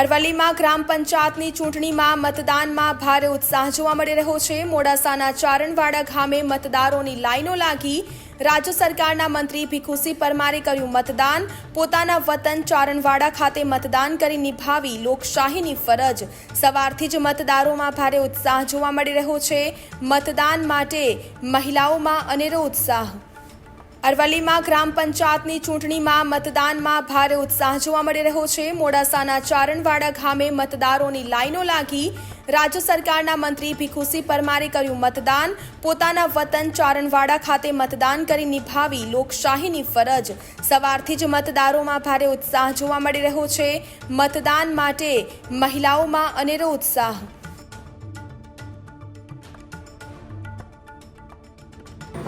અરવલ્લીમાં ગ્રામ પંચાયતની ચૂંટણીમાં મતદાનમાં ભારે ઉત્સાહ જોવા મળી રહ્યો છે. મોડાસાના ચારણવાડા ગામે મતદારોની લાઈનો લાગી. રાજ્ય સરકારના મંત્રી ભીખુસિંહ પરમારે કર્યું મતદાન. પોતાના વતન ચારણવાડા ખાતે મતદાન કરી નિભાવી લોકશાહીની ફરજ. સવારથી જ મતદારોમાં ભારે ઉત્સાહ જોવા મળી રહ્યો છે. મતદાન માટે મહિલાઓમાં અનેરો ઉત્સાહ. અરવલ્લીમાં ગ્રામ પંચાયતની ચૂંટણીમાં મતદાનમાં ભારે ઉત્સાહ જોવા મળી રહ્યો છે. મોડાસાના ચારણવાડા ગામે મતદારોની લાઈનો લાગી. રાજ્ય સરકારના મંત્રી ભીખુસિંહ પરમારે કર્યું મતદાન. પોતાના વતન ચારણવાડા ખાતે મતદાન કરી નિભાવી લોકશાહીની ફરજ. સવારથી જ મતદારોમાં ભારે ઉત્સાહ જોવા મળી રહ્યો છે. મતદાન માટે મહિલાઓમાં અનેરો ઉત્સાહ.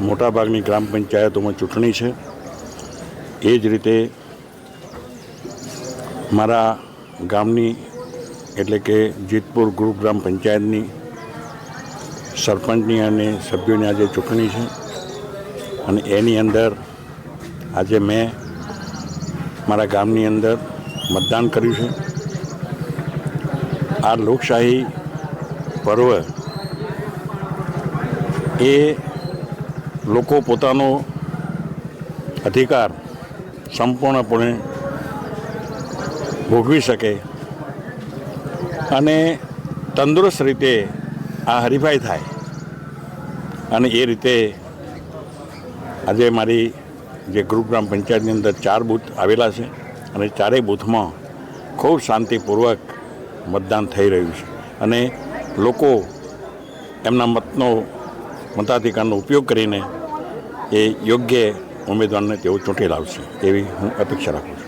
મોટાભાગની ગ્રામ પંચાયતોમાં ચૂંટણી છે. એ જ રીતે મારા ગામની એટલે કે જીતપુર ગ્રુપ ગ્રામ પંચાયતની સરપંચની અને સભ્યોની આજે ચૂંટણી છે. અને એની અંદર આજે મેં મારા ગામની અંદર મતદાન કર્યું છે. આ લોકશાહી પર્વ એ લોકો પોતાનો અધિકાર સંપૂર્ણપણે ભોગવી શકે અને તંદુરસ્ત રીતે આ હરીફાઈ થાય. અને એ રીતે આજે મારી જે ગ્રુપ ગ્રામ પંચાયતની અંદર ચાર બૂથ આવેલા છે અને ચારેય બૂથમાં ખૂબ શાંતિપૂર્વક મતદાન થઈ રહ્યું છે. અને લોકો એમના મતનો મતાધિકારનો ઉપયોગ કરીને એ યોગ્ય ઉમેદવારને તેઓ ચૂંટી લાવશે એવી હું અપેક્ષા રાખું છું.